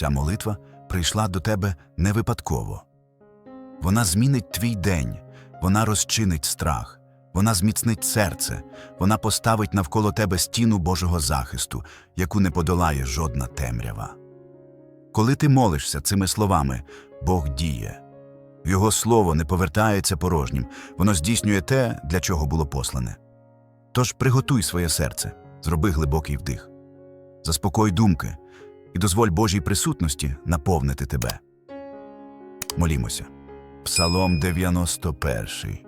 Ця молитва прийшла до тебе не випадково. Вона змінить твій день, вона розчинить страх, вона зміцнить серце, вона поставить навколо тебе стіну Божого захисту, яку не подолає жодна темрява. Коли ти молишся цими словами, Бог діє. Його слово не повертається порожнім, воно здійснює те, для чого було послане. Тож приготуй своє серце, зроби глибокий вдих, заспокой думки і дозволь Божій присутності наповнити тебе. Молімося. Псалом 91.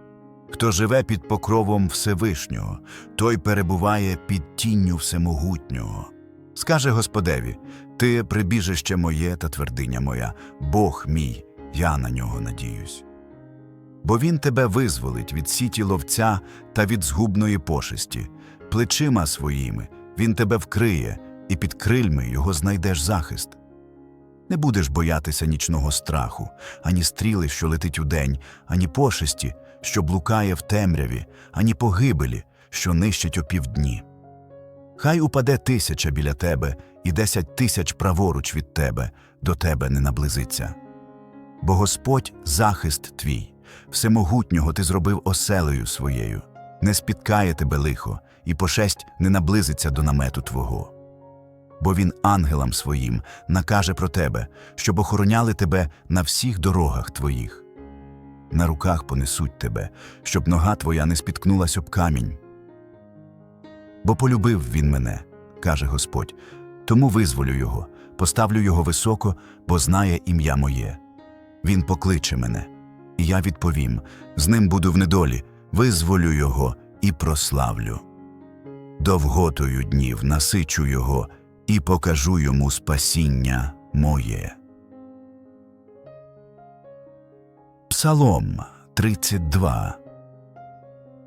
Хто живе під покровом Всевишнього, той перебуває під тінню Всемогутнього. Скаже Господеві: Ти прибіжище моє та твердиня моя, Бог мій, я на нього надіюсь. Бо він тебе визволить від сіті ловця та від згубної пошесті, плечима своїми він тебе вкриє, і під крильми його знайдеш захист. Не будеш боятися нічного страху, ані стріли, що летить удень, ані пошесті, що блукає в темряві, ані погибелі, що нищить опівдні. Хай упаде тисяча біля тебе і десять тисяч праворуч від тебе, до тебе не наблизиться. Бо Господь захист твій, всемогутнього ти зробив оселею своєю, не спіткає тебе лихо, і пошесть не наблизиться до намету твого бо він ангелам своїм накаже про тебе, щоб охороняли тебе на всіх дорогах твоїх. На руках понесуть тебе, щоб нога твоя не спіткнулась об камінь. Бо полюбив він мене, каже Господь, тому визволю його, поставлю його високо, бо знає ім'я моє. Він покличе мене, і я відповім: з ним буду в недолі, визволю його і прославлю. Довготою днів насичу його і покажу йому спасіння моє. Псалом 32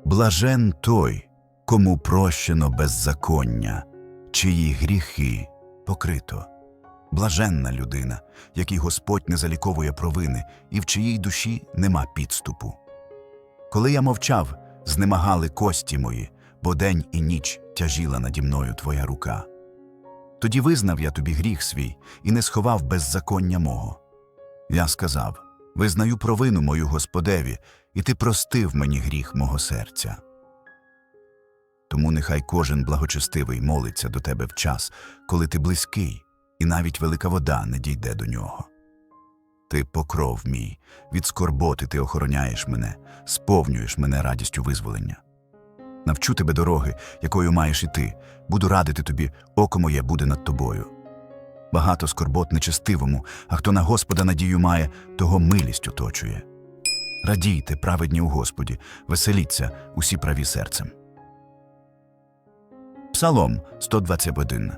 Блажен той, кому прощено беззаконня, чиї гріхи покрито. Блаженна людина, якій Господь не заліковує провини, і в чиїй душі нема підступу. Коли я мовчав, знемагали кості мої, бо день і ніч тяжіла наді мною твоя рука. Тоді визнав я тобі гріх свій і не сховав беззаконня мого. Я сказав визнаю провину мою Господеві, і ти простив мені гріх мого серця. Тому нехай кожен благочестивий молиться до тебе в час, коли ти близький, і навіть велика вода не дійде до нього. Ти покров мій, від скорботи ти охороняєш мене, сповнюєш мене радістю визволення навчу тебе дороги, якою маєш іти, буду радити тобі, око моє буде над тобою. Багато скорбот нечестивому, а хто на Господа надію має, того милість оточує. Радійте, праведні у Господі, веселіться усі праві серцем. Псалом 121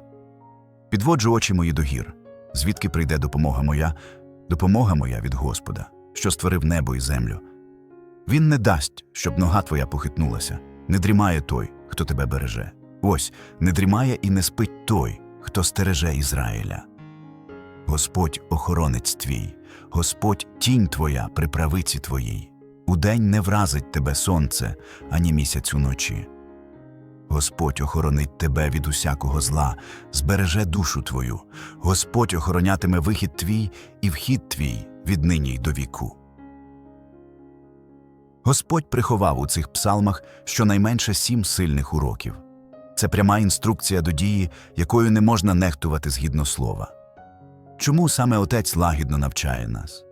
Підводжу очі мої до гір, звідки прийде допомога моя, допомога моя від Господа, що створив небо і землю. Він не дасть, щоб нога твоя похитнулася. Не дрімає той, хто тебе береже. Ось не дрімає і не спить той, хто стереже Ізраїля. Господь охоронець твій, Господь тінь твоя при правиці твоїй. Удень не вразить тебе сонце, ані місяць уночі. Господь охоронить тебе від усякого зла, збереже душу твою, Господь охоронятиме вихід твій і вхід твій віднині й до віку. Господь приховав у цих псалмах щонайменше сім сильних уроків. Це пряма інструкція до дії, якою не можна нехтувати згідно слова. Чому саме Отець лагідно навчає нас?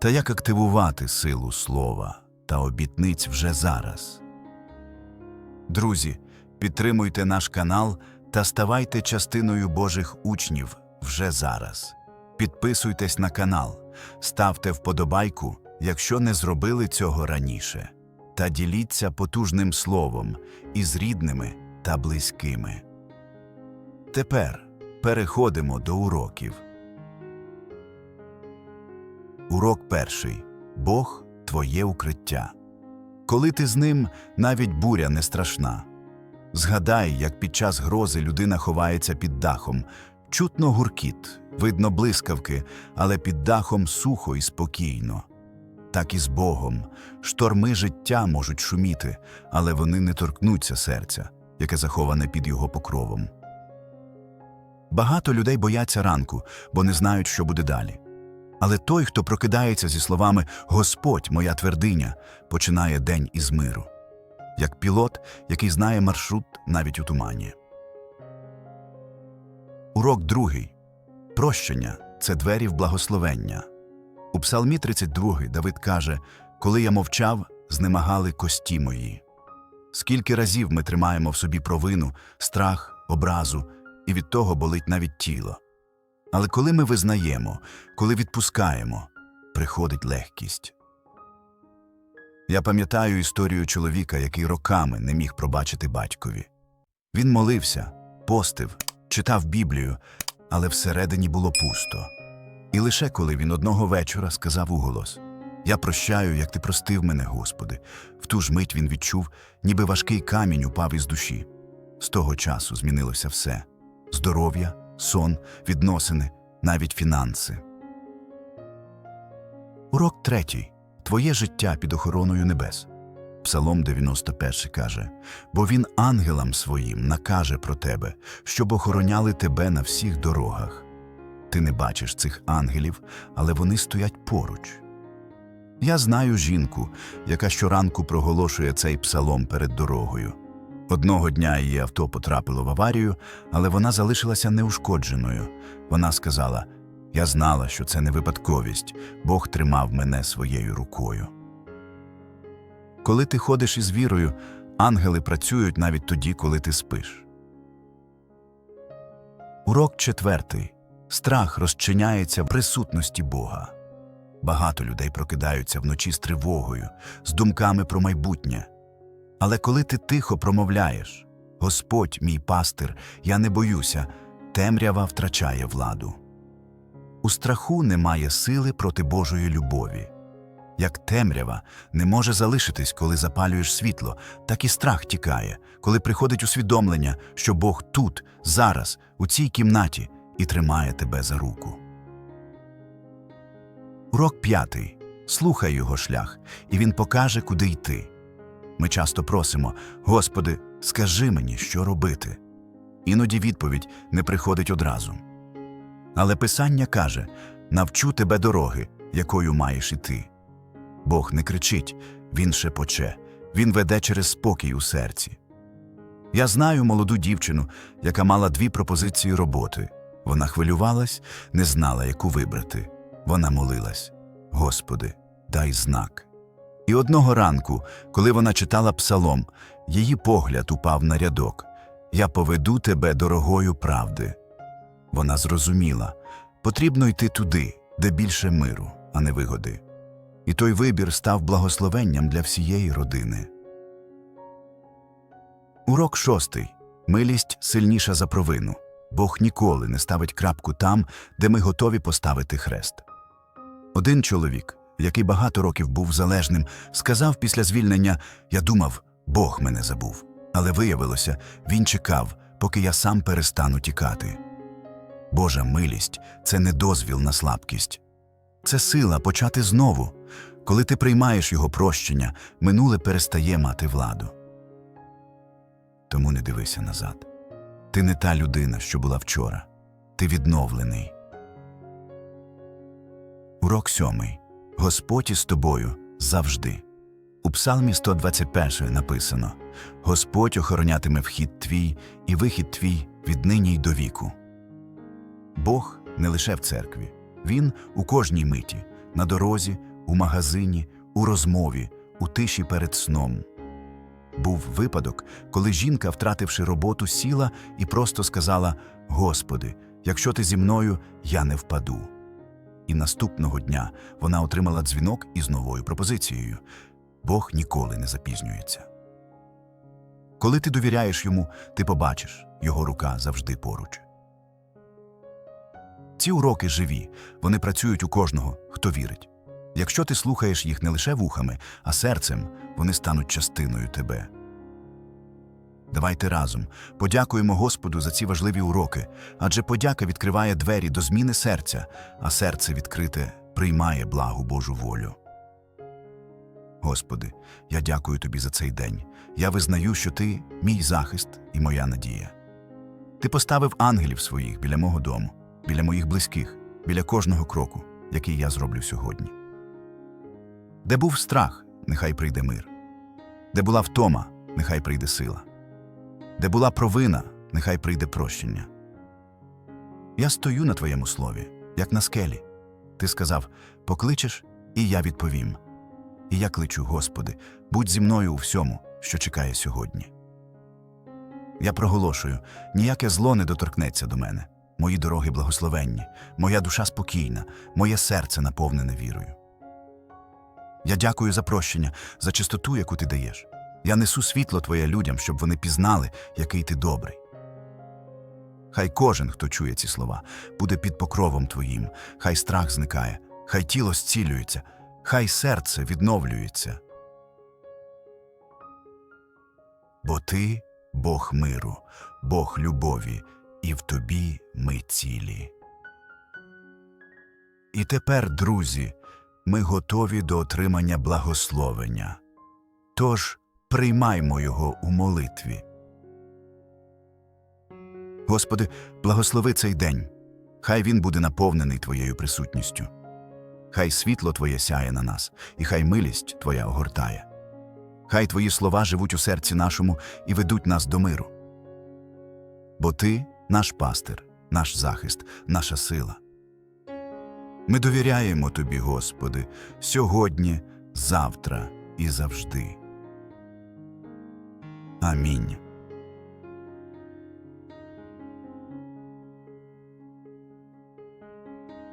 Та як активувати силу слова та обітниць вже зараз? Друзі, підтримуйте наш канал та ставайте частиною Божих учнів вже зараз. Підписуйтесь на канал, ставте вподобайку якщо не зробили цього раніше, та діліться потужним словом із рідними та близькими. Тепер переходимо до уроків. Урок перший Бог твоє укриття. Коли ти з ним, навіть буря не страшна. Згадай, як під час грози людина ховається під дахом, чутно гуркіт, видно блискавки, але під дахом сухо і спокійно так і з Богом. Шторми життя можуть шуміти, але вони не торкнуться серця, яке заховане під його покровом. Багато людей бояться ранку, бо не знають, що буде далі. Але той, хто прокидається зі словами Господь, моя твердиня, починає день із миру, як пілот, який знає маршрут навіть у тумані. Урок другий. Прощення це двері в благословення. У Псалмі 32 Давид каже: Коли я мовчав, знемагали кості мої. Скільки разів ми тримаємо в собі провину, страх, образу, і від того болить навіть тіло. Але коли ми визнаємо, коли відпускаємо, приходить легкість. Я пам'ятаю історію чоловіка, який роками не міг пробачити батькові. Він молився, постив, читав Біблію, але всередині було пусто. І лише коли він одного вечора сказав уголос Я прощаю, як ти простив мене, Господи. В ту ж мить він відчув, ніби важкий камінь упав із душі. З того часу змінилося все здоров'я, сон, відносини, навіть фінанси. Урок третій. Твоє життя під охороною небес. Псалом 91 каже: Бо він ангелам своїм накаже про тебе, щоб охороняли тебе на всіх дорогах. Ти не бачиш цих ангелів, але вони стоять поруч. Я знаю жінку, яка щоранку проголошує цей псалом перед дорогою. Одного дня її авто потрапило в аварію, але вона залишилася неушкодженою. Вона сказала: Я знала, що це не випадковість, Бог тримав мене своєю рукою. Коли ти ходиш із вірою, ангели працюють навіть тоді, коли ти спиш. Урок четвертий. Страх розчиняється в присутності Бога. Багато людей прокидаються вночі з тривогою, з думками про майбутнє. Але коли ти тихо промовляєш Господь, мій пастир, я не боюся, темрява втрачає владу. У страху немає сили проти Божої любові. Як темрява не може залишитись, коли запалюєш світло, так і страх тікає, коли приходить усвідомлення, що Бог тут, зараз, у цій кімнаті і тримає тебе за руку. Урок п'ятий. Слухай його шлях, і він покаже, куди йти. Ми часто просимо Господи, скажи мені, що робити. Іноді відповідь не приходить одразу. Але Писання каже навчу тебе дороги, якою маєш іти. Бог не кричить, Він шепоче, Він веде через спокій у серці. Я знаю молоду дівчину, яка мала дві пропозиції роботи. Вона хвилювалась, не знала, яку вибрати. Вона молилась Господи, дай знак. І одного ранку, коли вона читала псалом, її погляд упав на рядок Я поведу тебе дорогою правди. Вона зрозуміла потрібно йти туди, де більше миру, а не вигоди. І той вибір став благословенням для всієї родини. Урок шостий. Милість сильніша за провину. Бог ніколи не ставить крапку там, де ми готові поставити хрест. Один чоловік, який багато років був залежним, сказав після звільнення Я думав, Бог мене забув. Але виявилося, він чекав, поки я сам перестану тікати. Божа милість це не дозвіл на слабкість. Це сила почати знову. Коли ти приймаєш його прощення, минуле перестає мати владу. Тому не дивися назад. Ти не та людина, що була вчора. Ти відновлений. Урок сьомий. Господь із тобою завжди. У Псалмі 121 написано Господь охоронятиме вхід твій і вихід твій віднині й до віку. Бог не лише в церкві, Він у кожній миті, на дорозі, у магазині, у розмові, у тиші перед сном. Був випадок, коли жінка, втративши роботу, сіла і просто сказала: Господи, якщо ти зі мною, я не впаду. І наступного дня вона отримала дзвінок із новою пропозицією Бог ніколи не запізнюється. Коли ти довіряєш йому, ти побачиш, його рука завжди поруч. Ці уроки живі, вони працюють у кожного, хто вірить. Якщо ти слухаєш їх не лише вухами, а серцем, вони стануть частиною тебе. Давайте разом подякуємо Господу за ці важливі уроки, адже подяка відкриває двері до зміни серця, а серце відкрите приймає благу Божу волю. Господи, я дякую Тобі за цей день. Я визнаю, що Ти мій захист і моя надія. Ти поставив ангелів своїх біля мого дому, біля моїх близьких, біля кожного кроку, який я зроблю сьогодні. Де був страх, нехай прийде мир. Де була втома, нехай прийде сила. Де була провина, нехай прийде прощення. Я стою на твоєму слові, як на скелі. Ти сказав покличеш, і я відповім. І я кличу, Господи, будь зі мною у всьому, що чекає сьогодні. Я проголошую, ніяке зло не доторкнеться до мене. Мої дороги благословенні, моя душа спокійна, моє серце наповнене вірою. Я дякую за прощення, за чистоту, яку ти даєш. Я несу світло Твоє людям, щоб вони пізнали, який ти добрий. Хай кожен, хто чує ці слова, буде під покровом Твоїм, хай страх зникає, хай тіло зцілюється, хай серце відновлюється. Бо ти Бог миру, Бог любові, і в тобі ми цілі. І тепер, друзі, ми готові до отримання благословення. Тож приймаймо його у молитві. Господи, благослови цей день. Хай він буде наповнений Твоєю присутністю. Хай світло Твоє сяє на нас, і хай милість Твоя огортає. Хай Твої слова живуть у серці нашому і ведуть нас до миру. Бо Ти наш пастир, наш захист, наша сила. Ми довіряємо Тобі, Господи, сьогодні, завтра і завжди. Амінь.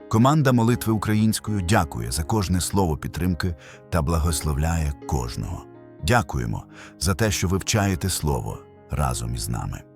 Команда молитви українською дякує за кожне слово підтримки та благословляє кожного. Дякуємо за те, що вивчаєте слово разом із нами.